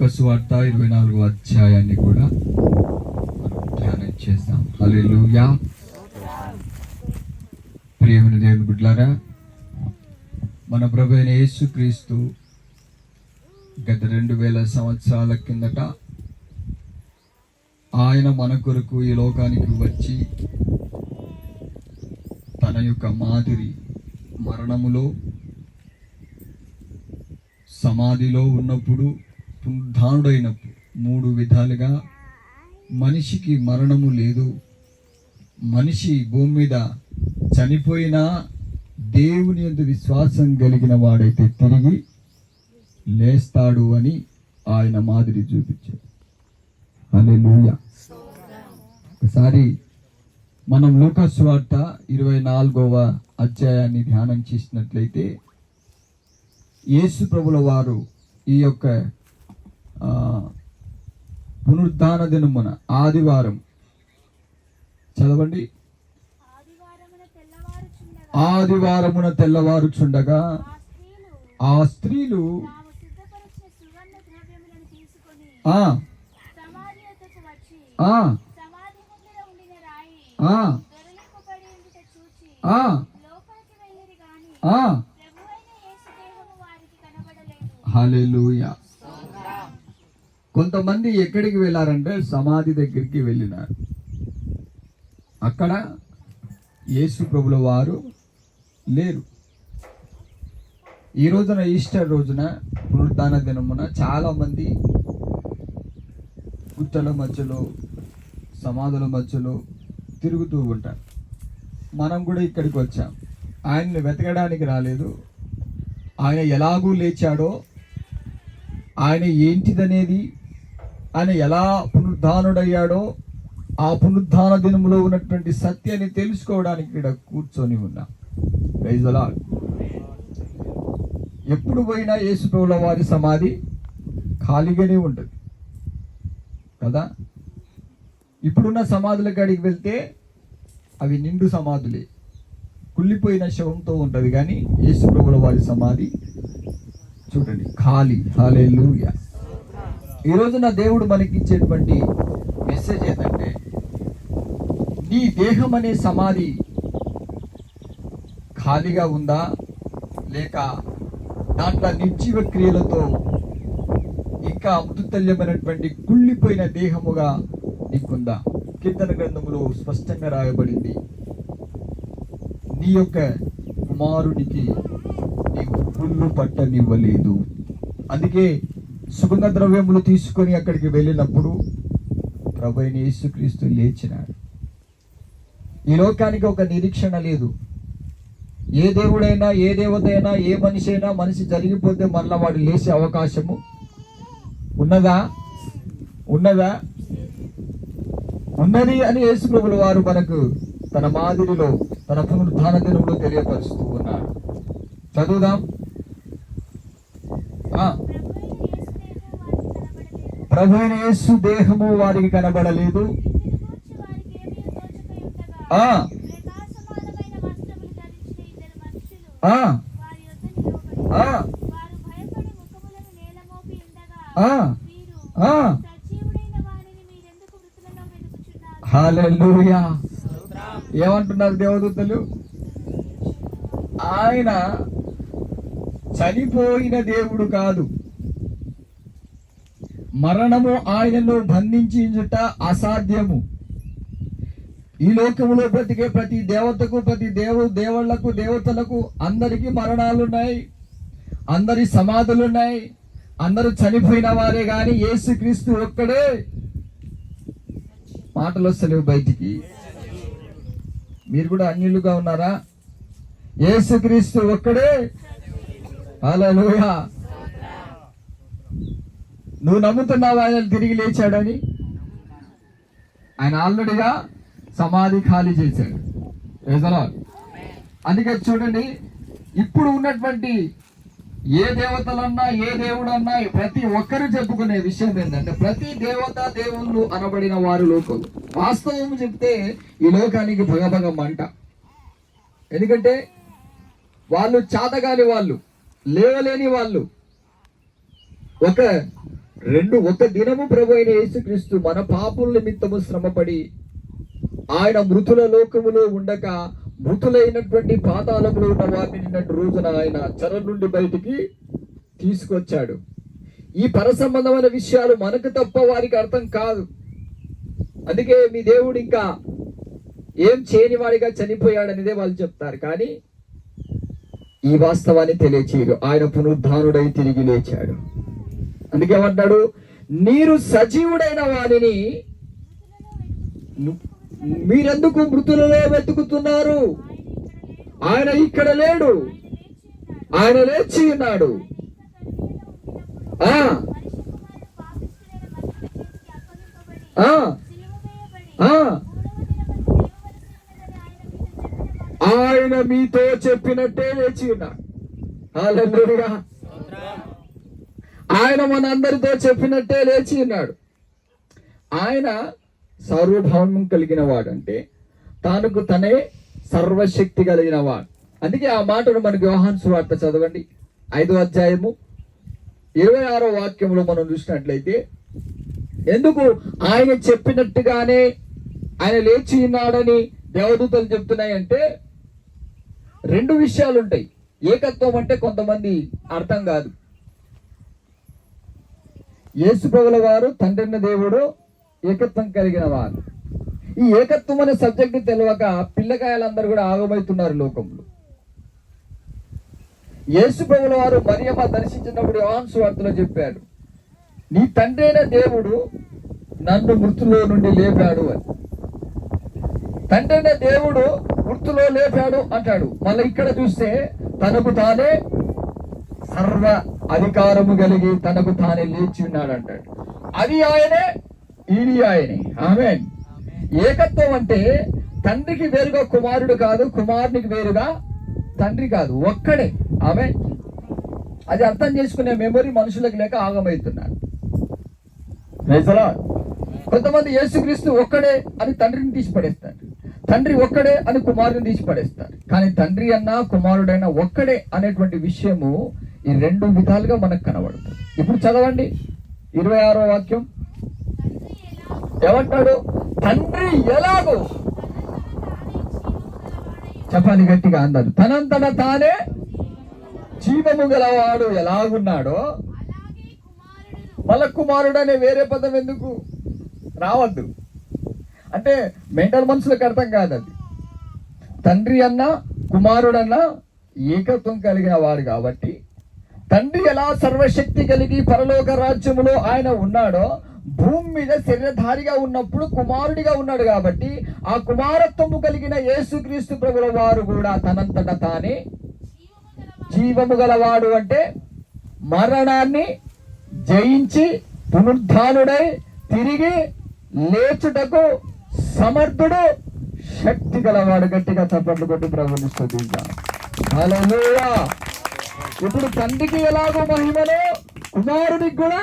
లూకస్ వార్త ఇరవై నాలుగు అధ్యాయాన్ని కూడా ధ్యానం చేస్తాం హల్లెలూయా. ప్రియమైన దేవుని బిడ్డలారా మన ప్రభు అయిన యేసుక్రీస్తు గత రెండు వేల సంవత్సరాల కిందట ఆయన మన కొరకు ఈ లోకానికి వచ్చి తన యొక్క మాదిరి మరణములో సమాధిలో ఉన్నప్పుడు పునరుద్ధానుడైనప్పుడు మూడు విధాలుగా మనిషికి మరణము లేదు. మనిషి భూమి మీద చనిపోయినా దేవుని యొక్క విశ్వాసం కలిగిన వాడైతే తిరిగి లేస్తాడు అని ఆయన మాదిరి చూపించాడు. హల్లెలూయా. ఒకసారి మనం లోకస్వార్త ఇరవై నాలుగవ అధ్యాయాన్ని ధ్యానం చేసినట్లయితే యేసు ప్రభుల వారు ఈ యొక్క పునరుద్ధాన దినమున ఆదివారం. చదవండి. ఆదివారమున తెల్లవారుచుండగా ఆ స్త్రీలు ఆ ఆ ఆ ఆ ఆ. లోపలికి వెళ్ళిరి గాని ఆ ప్రభువైన యేసు దేహము వారికి కనబడలేదు హల్లెలూయా కొంతమంది ఎక్కడికి వెళ్ళారంటే సమాధి దగ్గరికి వెళ్ళినారు. అక్కడ యేసు ప్రభుల వారు లేరు. ఈ రోజున ఈస్టర్ రోజున పునరుద్ధాన దినమున చాలామంది గుట్టల మధ్యలో సమాధుల మధ్యలో తిరుగుతూ ఉంటారు. మనం కూడా ఇక్కడికి వచ్చాం. ఆయన్ని వెతకడానికి రాలేదు. ఆయన ఎలాగూ లేచాడో ఆయన ఏంటిదనేది ఆయన ఎలా పునరుద్ధానుడయ్యాడో ఆ పునరుద్ధాన దినములో ఉన్నటువంటి సత్యాన్ని తెలుసుకోవడానికి ఇక్కడ కూర్చొని ఉన్నా. Praise ఎప్పుడు పోయినా యేసుప్రభుల వారి సమాధి ఖాళీగానే ఉంటుంది. కదా? ఇప్పుడున్న సమాధుల కాడికి వెళ్తే అవి నిండు సమాధులే. కుళ్ళిపోయిన శవంతో ఉంటుంది కానీ యేసుప్రభుల వారి సమాధి చూడండి ఖాళీ. హాలేలుయా ఈ రోజు నా దేవుడు మనకిచ్చేటువంటి మెసేజ్ ఏంటంటే నీ దేహం అనే సమాధి ఖాళీగా ఉందా? లేక దాంట్లో నిర్జీవ క్రియలతో ఇంకా అమృతల్యమైనటువంటి కుళ్ళిపోయిన దేహముగా నీకుందా? కీర్తన గ్రంథములో స్పష్టంగా రాయబడింది. నీ యొక్క కుమారునికి నీవు పుల్లు పట్టనివ్వలేదు. అందుకే సుగంధ ద్రవ్యములు తీసుకొని అక్కడికి వెళ్ళినప్పుడు ప్రభు అయిన యేసుక్రీస్తు లేచినాడు. ఈ లోకానికి ఒక నిరీక్షణ లేదు. ఏ దేవుడైనా ఏ దేవత అయినా ఏ మనిషి అయినా మనిషి జరిగిపోతే మళ్ళా వాడు లేచే అవకాశము ఉన్నదా? ఉన్నదా? ఉన్నది అని యేసుప్రభులు వారు మనకు తన మాదిరిలో తన పునరుద్ధాన దినంలో తెలియపరుస్తూ ఉన్నారు. చదువుదాం ఆ, ప్రభువైన యేసు దేహము వారికి కనబడలేదు ప్రభు అయిన యేసు దేహము వారికి కనబడలేదు ఇది గూర్చి వారికి ఏమీ తోచకై ఉండగా ఆ ప్రకాశమానమైన వస్త్రములు ధరించిన ఇద్దరు మనుషులు ఆ వారి యొద్ద నిలవబడి ఆ వారు భయపడి ముఖములను నేలమోపి ఉండగా ఆ వీరు ఆ వాణిని మీరెందుకు మృతులలో వెతుకుచున్నారు హల్లెలూయా. ఏమంటున్నారు దేవదూతలు? ఆయన చనిపోయిన దేవుడు కాదు. మరణము ఆయనను బంధించుట అసాధ్యము. ఈ లోకములో బ్రతికే ప్రతి దేవతకు ప్రతి దేవు దేవుళ్ళకు దేవతలకు అందరికీ మరణాలున్నాయి. అందరి సమాధులున్నాయి. అందరూ చనిపోయిన వారే కానీ యేసుక్రీస్తు ఒక్కడే. మాటలు వస్తలేవు బయటికి. మీరు కూడా అన్యులుగా ఉన్నారా? యేసుక్రీస్తు ఒక్కడే. హల్లెలూయా. నువ్వు నమ్ముతున్నావా ఆయన తిరిగి లేచాడని? ఆయన ఆల్రెడీగా సమాధి ఖాళీ చేశాడు. అందుకే చూడండి ఇప్పుడు ఉన్నటువంటి ఏ దేవతలన్నా ఏ దేవుడన్నా ప్రతి ఒక్కరు చెప్పుకునే విషయం ఏంటంటే ప్రతి దేవత దేవుళ్ళు అనబడిన వారు లోకం వాస్తవం చెప్తే ఈ లోకానికి భగభగం అంట. ఎందుకంటే వాళ్ళు చాతగాని వాళ్ళు లేవలేని వాళ్ళు. ఒక రెండు ఒక దినము ప్రభు అయిన యేసుక్రీస్తు మన పాపుల నిమిత్తము శ్రమపడి ఆయన మృతుల లోకములో ఉండక మృతులైనటువంటి పాతాళములో ఉన్న వారిని నిన్నటి రోజున ఆయన చెర నుండి బయటికి తీసుకొచ్చాడు. ఈ పరసంబంధమైన విషయాలు మనకు తప్ప వారికి అర్థం కాదు. అందుకే మీ దేవుడు ఇంకా ఏం చేయని వాడిగా చనిపోయాడనేదే వాళ్ళు చెప్తారు. కానీ ఈ వాస్తవాన్ని తెలియచేయరు. ఆయన పునరుద్ధానుడై తిరిగి లేచాడు. అందుకేమంటాడు మీరు నీరు సజీవుడైన వారిని మీరెందుకు మృతులలో వెతుకుతున్నారు? ఆయన ఇక్కడ లేడు. ఆయన లేచి ఉన్నాడు. ఆ. ఆ. ఆయన మీతో చెప్పినట్టే లేచి ఉన్నాడు. ఆయన మనందరితో చెప్పినట్టే లేచి ఉన్నాడు. ఆయన సార్వభౌమం కలిగిన వాడు అంటే తానుకు తనే సర్వశక్తి కలిగిన వాడు అందుకే ఆ మాటను మనకి యోహాన్ వార్త చదవండి. ఐదో అధ్యాయము ఇరవై ఆరో వాక్యంలో మనం చూసినట్లయితే ఎందుకు ఆయన చెప్పినట్టుగానే ఆయన లేచి ఉన్నాడని దేవదూతలు చెప్తున్నాయంటే రెండు విషయాలు ఉంటాయి ఏకత్వం అంటే కొంతమంది అర్థం కాదు. యేసు ప్రభుల వారు తండ్రిన దేవుడు ఏకత్వం కలిగిన వారు. ఈ ఏకత్వం అనే సబ్జెక్ట్ తెలియక పిల్లకాయలందరూ కూడా ఆగమవుతున్నారు లోకంలో. యేసు ప్రభుల వారు మరియమ్మ దర్శించినప్పుడు యోహాను వార్తలో చెప్పాడు నీ తండ్రి అయిన దేవుడు నన్ను మృతులో నుండి లేపాడు అని. తండ్రి అయిన దేవుడు మృతులో లేపాడు అంటాడు. మళ్ళీ ఇక్కడ చూస్తే తనకు తానే సర్వ అధికారము కలిగి తనకు తానే లేచి ఉన్నాడు అంటాడు అది ఆయనే ఇది ఆయనే. ఆమె ఏకత్వం అంటే తండ్రికి వేరుగా కుమారుడు కాదు కుమారునికి వేరుగా తండ్రి కాదు ఒక్కడే. ఆమె అది అర్థం చేసుకునే మెమొరీ మనుషులకు లేక ఆగమవుతున్నారు. కొంతమంది యేసుక్రీస్తు ఒక్కడే అని తండ్రిని తీసి పడేస్తారు తండ్రి ఒక్కడే అని కుమారుని తీసి పడేస్తారు కానీ తండ్రి అన్న కుమారుడైన ఒక్కడే అనేటువంటి విషయము ఈ రెండు విధాలుగా మనకు కనబడుతుంది. ఇప్పుడు చదవండి. ఇరవై ఆరో వాక్యం. ఏమంటాడు? తండ్రి ఎలాగో చెప్పాలి గట్టిగా అన్నారు తనంతట తానే జీవము గలవాడు ఎలాగున్నాడో మళ్ళా కుమారుడు అనే వేరే పదం ఎందుకు? రావద్దు. అంటే మెంటల్ మనుషులకు అర్థం కాదు అది. తండ్రి అన్న కుమారుడన్న ఏకత్వం కలిగిన వాడు కాబట్టి తండ్రి ఎలా సర్వశక్తి కలిగి పరలోక రాజ్యములో ఆయన ఉన్నాడో భూమి మీద శరీరధారిగా ఉన్నప్పుడు కుమారుడిగా ఉన్నాడు కాబట్టి ఆ కుమారత్వము కలిగిన యేసుక్రీస్తు ప్రభుల వారు కూడా తనంతట తానే జీవము గలవాడు అంటే మరణాన్ని జయించి పునరుద్ధానుడై తిరిగి లేచుటకు సమర్థుడు శక్తి గలవాడు గట్టిగా చప్పట్లు కొట్టి ప్రభుని స్తుతిద్దాం ఇప్పుడు తండ్రికి ఎలాగో మహిమలో కుమారుడికి కూడా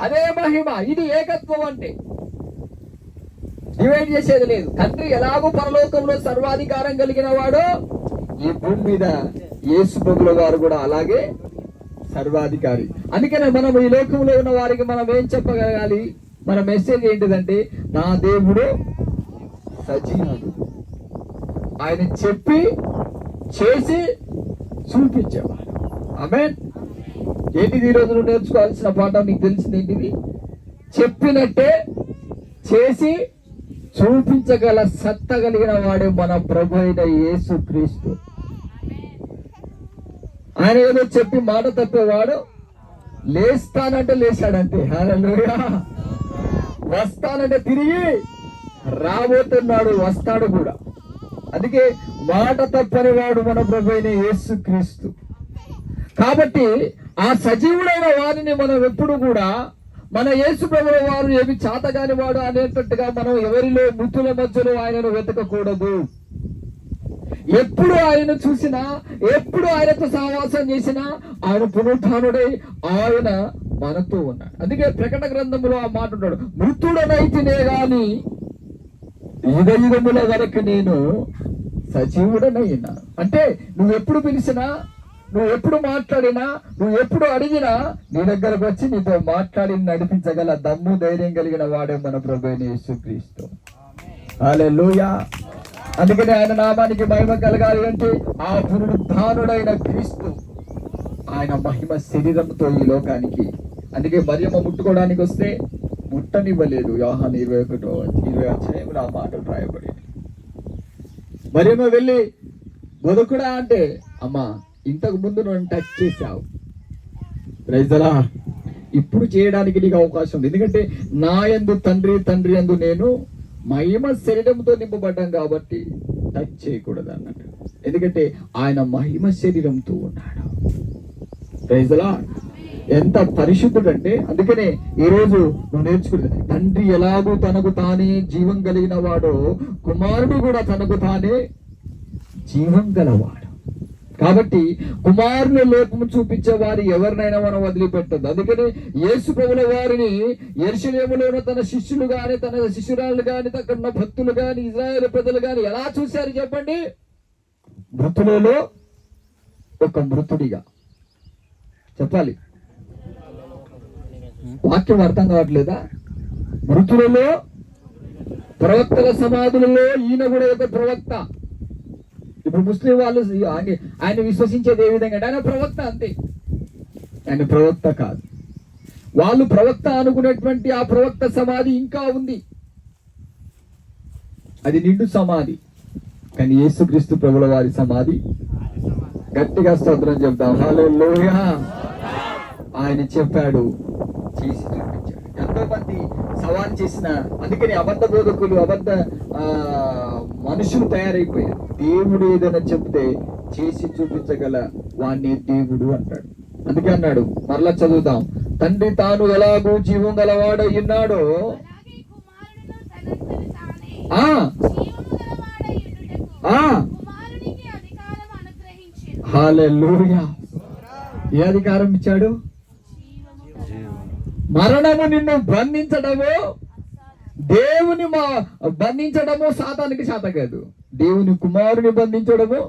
అదే మహిమ. ఇది ఏకత్వం అంటే. డివైడ్ చేసేది లేదు. తండ్రి ఎలాగో పరలోకంలో సర్వాధికారం కలిగిన వాడో ఈ భూమి మీద యేసు ప్రభుల వారు కూడా అలాగే సర్వాధికారి. అందుకనే మనం ఈ లోకంలో ఉన్న వారికి మనం ఏం చెప్పగలగాలి? మన మెసేజ్ ఏంటిదంటే నా దేవుడు సజీవుడు. ఆయన చెప్పి చేసి చూపించేవా ఆమె ఏంటిది ఈ రోజు నువ్వు నేర్చుకోవాల్సిన పాఠం నీకు తెలిసింది ఏంటిది? చెప్పినట్టే చేసి చూపించగల సత్త కలిగిన వాడే మన ప్రభు అయిన యేసు క్రీస్తు. ఆయన ఏదో చెప్పి మాట తప్పేవాడు లేస్తానంటే లేచాడంతే హల్లెలూయా వస్తానంటే తిరిగి రాబోతున్నాడు వస్తాడు కూడా. అందుకే మాట తప్పని వాడు మన ప్రభు అయిన యేసు క్రీస్తు. కాబట్టి ఆ సజీవుడైన వారిని మనం ఎప్పుడు కూడా మన యేసు ప్రభుల వారు ఏమి చాతగాని వాడు అనేటట్టుగా మనం ఎవరిలో మృతుల మధ్యలో ఆయనను వెతకకూడదు. ఎప్పుడు ఆయన చూసినా ఎప్పుడు ఆయనతో సహవాసం చేసినా ఆయన పునరుద్ధానుడై ఆయన మనతో ఉన్నాడు. అందుకే ప్రకటన గ్రంథంలో ఆ మాట ఉన్నాడు మృతుడనైతేనే గాని యుగ యుగముల వరకు నేను సజీవుడనైనా. అంటే నువ్వు ఎప్పుడు పిలిచినా నువ్వు ఎప్పుడు మాట్లాడినా నువ్వు ఎప్పుడు అడిగినా నీ దగ్గరకు వచ్చి నీతో మాట్లాడి నడిపించగల దమ్ము ధైర్యం కలిగిన వాడే మన ప్రభు యేసుక్రీస్తు. హల్లెలూయా. అందుకని ఆయన నామానికి మహిమ కలగాలి అంటే ఆ పునరుద్ధానుడైన క్రీస్తు ఆయన మహిమ శరీరంతో ఈ లోకానికి. అందుకే మరియమ్మ ముట్టుకోవడానికి వస్తే ముట్టనివ్వలేదు. యోహాన్ ఇరవై ఒకటో ఇరవై అధ్యాయంలో ఆ మాటలు రాయబడింది మరియమ్మ వెళ్ళి బొదకుడా అంటే అమ్మా ఇంతకు ముందు నన్ను టచ్ చేశావు. రైజలా ఇప్పుడు చేయడానికి నీకు అవకాశం ఉంది. ఎందుకంటే నా యందు తండ్రి తండ్రి ఎందు నేను మహిమ శరీరంతో నింపబడ్డాం కాబట్టి టచ్ చేయకూడదు అన్నట్టు. ఎందుకంటే ఆయన మహిమ శరీరంతో ఉన్నాడు. రైజలా ఎంత పరిశుద్ధుడు అంటే అందుకనే ఈ రోజు నువ్వు నేర్చుకుంది తండ్రి ఎలాగూ తనకు తానే జీవం కలిగిన వాడో కుమారుడు కూడా తనకు తానే జీవం గలవాడు. కాబట్టి కుమారుని లోపము చూపించే వారి ఎవరినైనా మనం వదిలిపెట్టద్దు. అందుకని యేసు ప్రభుల వారిని ఎరుషులేములోనూ తన శిష్యులు గాని తన శిష్యురాలు గాని అక్కడ ఉన్న భక్తులు గాని ఇజ్రాయేల్ ప్రజలు గాని ఎలా చూశారు చెప్పండి? మృతులలో ఒక మృతుడిగా. చెప్పాలి. వాక్యం అర్థం కావట్లేదా? మృతులలో ప్రవక్తల సమాధులలో ఈయన కూడా ఒక ప్రవక్త. ఇప్పుడు ముస్లిం వాళ్ళు ఆయన విశ్వసించేది ఏ విధంగా అంటే ఆయన ప్రవక్త అంతే. ఆయన ప్రవక్త కాదు. వాళ్ళు ప్రవక్త అనుకునేటువంటి ఆ ప్రవక్త సమాధి ఇంకా ఉంది. అది నిండు సమాధి. కానీ యేసుక్రీస్తు ప్రభుల వారి సమాధి. గట్టిగా స్తోత్రం చెప్తాం హల్లెలూయా. ఆయన చెప్పాడు చేసి చూపించాడు ఎంతో మంది సవాల్ చేసిన అందుకని అబద్ధ బోధకులు అబద్ధ ఆ, మనుషులు తయారైపోయారు. దేవుడు ఏదైనా చెప్తే చేసి చూపించగల వాణ్ణి దేవుడు అంటాడు. అందుకే అన్నాడు మరలా చదువుదాం. తండ్రి తాను ఎలాగూ జీవం గలవాడై ఉన్నాడో ఆ! ఆ! కుమారునికి అధికారం అనుగ్రహించెను. హల్లెలూయా ఏ అధికారం ఇచ్చాడు? మరణము నిన్ను బంధించడము దేవుని మా బంధించడము సాతానికి శాత కాదు. దేవుని కుమారుని బంధించడము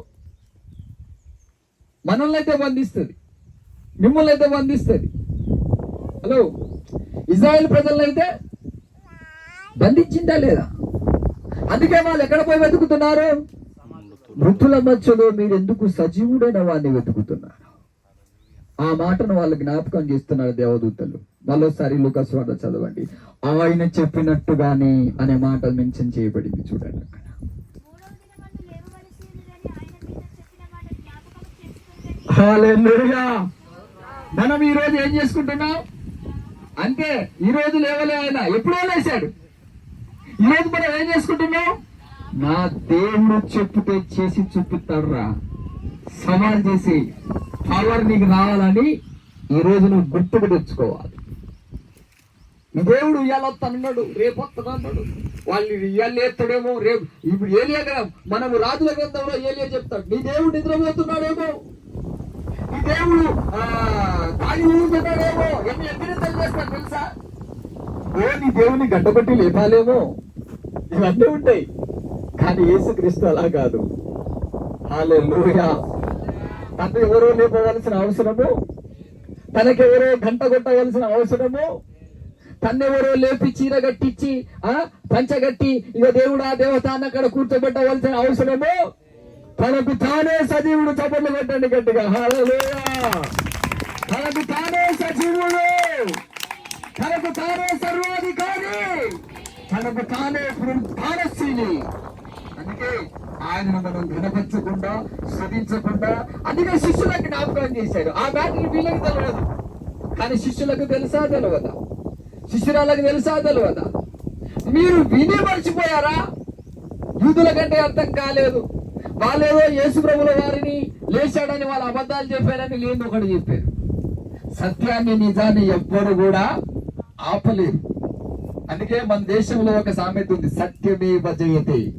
మనల్ని అయితే బంధిస్తుంది. మిమ్మల్ని అయితే బంధిస్తుంది. హలో? ఇజ్రాయెల్ ప్రజలను అయితే బంధించిందా లేదా? అందుకే వాళ్ళు ఎక్కడ పోయి వెతుకుతున్నారు? మృతుల మధ్యలో మీరు ఎందుకు సజీవుడైన వాడిని వెతుకుతున్నారు? ఆ మాటను వాళ్ళు జ్ఞాపకం చేస్తున్నారు దేవదూతలు. మరోసారి లుకస్వార్త చదవండి. ఆయన చెప్పినట్టుగానే అనే మాట మెన్షన్ చేయబడింది చూడండి అక్కడ మూడవ దినమందు లేవవలసి ఉన్నదని ఆయన మీతో చెప్పిన మాట జ్ఞాపకం చేసుకుంటే హల్లెలూయా మనం ఈ రోజు ఏం చేసుకుంటున్నాం? అంతే ఈ రోజు లేవలే ఆయన ఎప్పుడో లేశాడు ఈ రోజు మనం ఏం చేసుకుంటున్నాం? నా దేవుడు చెప్పుతే చేసి చూపిస్తాడురా. సవాల్ చేసి పవర్ నీకు రావాలని ఈ రోజు నువ్వు గుర్తుకు తెచ్చుకోవాలి. ఈ దేవుడు ఇవాళ వస్తానన్నాడు రేపు వస్తానన్నాడు. వాళ్ళు ఇవాళ ఎత్తాడేమో రేపు. ఇప్పుడు ఏలియా మనము రాజుల గ్రంథంలో ఏలియా చెప్తాడు నీ దేవుడు నిద్రపోతున్నాడేమో. ఈ దేవుడు ఆ, తాగి ఊరుతున్నాడేమో ఎన్ని ఎత్తినతలు చేస్తాడు తెలుసా? ఓ నీ దేవుని గడ్డబట్టి లేపాలేమో? ఇవన్నీ ఉంటాయి. కానీ యేసుక్రీస్తు అలా కాదు. హల్లెలూయా. ఎవరో లేపవలసిన అవసరము? తనకెవరో గంట కొట్టవలసిన అవసరము? తన్నెవరో లేపి చీర కట్టించి ఆ పంచగట్టి ఇక దేవుడు ఆ దేవత అక్కడ కూర్చోబెట్టవలసిన అవసరము? తనకు తానే సజీవుడు చప్పట్లు పెట్టండి గట్టిగా. తనకు తానే సజీవుడు. తనకు తానే సర్వాధికారి. తనకు తానే ప్రాణశీలి అందుకే ఆయనను మనం ఘనపరచకుండా స్థుతించకుండా అందుకే శిష్యులకు జ్ఞాపకం చేశాడు. ఆ మ్యాటర్ వీళ్ళకి తెలియదు కానీ శిష్యులకు తెలుసా తెలియదా శిష్యురాలకు తెలుసా తెలియదా మీరు విని మర్చిపోయారా? యూదుల కంటే అర్థం కాలేదు. వాళ్ళేదో యేసు ప్రభుల వారిని లేచాడని వాళ్ళు అబద్ధాలు చెప్పారని లేని ఒకటి చెప్పారు. సత్యాన్ని నిజాన్ని ఎవ్వరు కూడా ఆపలేరు. అందుకే మన దేశంలో ఒక సామెత ఉంది సత్యమే జయతే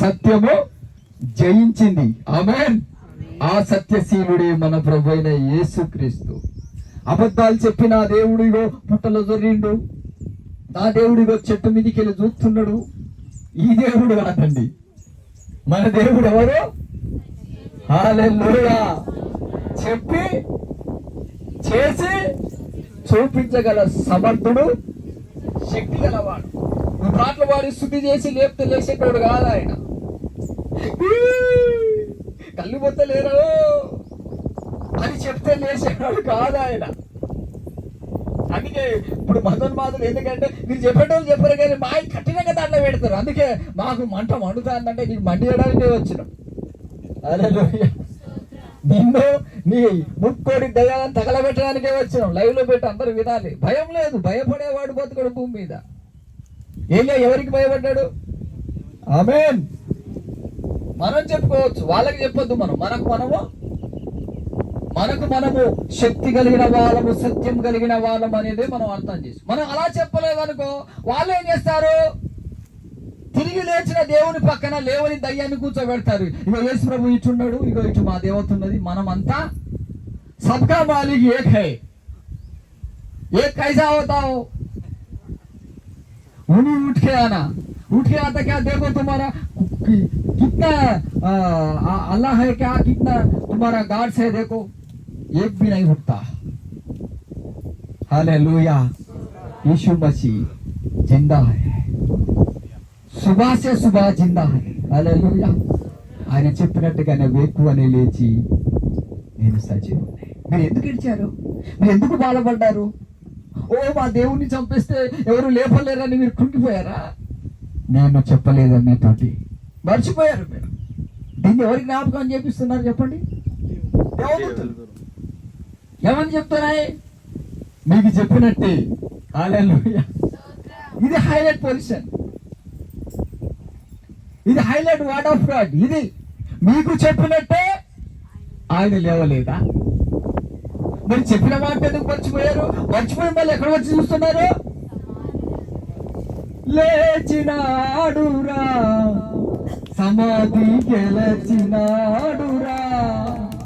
సత్యము జయించింది. ఆమెన్. ఆ సత్యశీలుడే మన ప్రభు అయిన యేసుక్రీస్తు. అబద్ధాలు చెప్పిన దేవుడిగో పుట్టలో జొర్రిండు. నా దేవుడిగో చెట్టు మీదకి వెళ్ళి చూస్తున్నాడు. ఈ దేవుడు కాదండి మన దేవుడు ఎవరు? హల్లెలూయా. చెప్పి చేసి చూపించగల సమర్థుడు శక్తి గలవాడు. నువ్వు పాటలు పాడి శుద్ధి చేసి లేపితే లేచేటోడు కాదు ఆయన. కళ్ళు పొత్తలేరు అని చెప్తే లేచేటోడు కాదు ఆయన. అందుకే ఇప్పుడు మదన్ బాధలు ఎందుకంటే మీరు చెప్పేటోళ్ళు చెప్పారు కానీ మా కఠినంగా దాంట్లో పెడతారు. అందుకే మాకు మంట మండుతుందంటే నీకు మండియడానికి వచ్చినాం. హల్లెలూయా. నిన్ను నీ ముక్కోడి దయాలను తగలబెట్టడానికే వచ్చినాం. లైవ్లో పెట్టి అందరూ వినాలి. భయం లేదు. భయపడేవాడు బతుకుడు భూమి మీద. ఏలియా ఎవరికి భయపడ్డాడు? ఆమెన్. మనం చెప్పుకోవచ్చు. వాళ్ళకి చెప్పొద్దు మనం. మనకు మనము మనకు మనము శక్తి కలిగిన వాళ్ళము సత్యం కలిగిన వాళ్ళం అనేది మనం అర్థం చేసి మనం అలా చెప్పలేదు అనుకో వాళ్ళు ఏం చేస్తారు తిరిగి లేచిన దేవుని పక్కన లేవని దయ్యాన్ని కూర్చోబెడతారు ఇగో యేసు ప్రభు ఇటున్నాడు ఇగో ఇటు మా దేవత ఉన్నది మనమంతా సబ్కా మాలిక్ ఏక్ హై एक कैसा होता हो उन्हीं उठ के आना उठ के आता क्या देखो तुम्हारा कि- कितना आ, आ, अल्लाह है क्या कितना तुम्हारा गार्ड्स है देखो एक भी नहीं उठता हालेलुया यीशु मसीह जिंदा है सुबह से सुबह जिंदा है हालेलुया ఆయన చెప్పినట్టుగానే వేకువనే లేచి నేను సజీవుని మీరు ఎందుకు ఇచ్చారు మీరు ఎందుకు బాధపడ్డారు ఓ మా దేవుణ్ణి చంపేస్తే ఎవరు లేపలేరని మీరు కుంగిపోయారా నేను చెప్పలేదు మీతోటి మర్చిపోయారు మీరు దీన్ని ఎవరికి జ్ఞాపకం చేపిస్తున్నారు చెప్పండి దేవదూతలు. ఏమని చెప్తున్నాయి మీకు చెప్పినట్టే. హల్లెలూయా ఇది హైలైట్ పొజిషన్. ఇది హైలైట్ వర్డ్ ఆఫ్ గాడ్ ఇది మీకు చెప్పినట్టే ఆయన లేవలేదా? మరి చెప్పిన మాట ఎందుకు మర్చిపోయారు? మర్చిపోయి మళ్ళీ ఎక్కడ వచ్చి చూస్తున్నారు? లేచినాడురా సమాధి గెలచినాడురా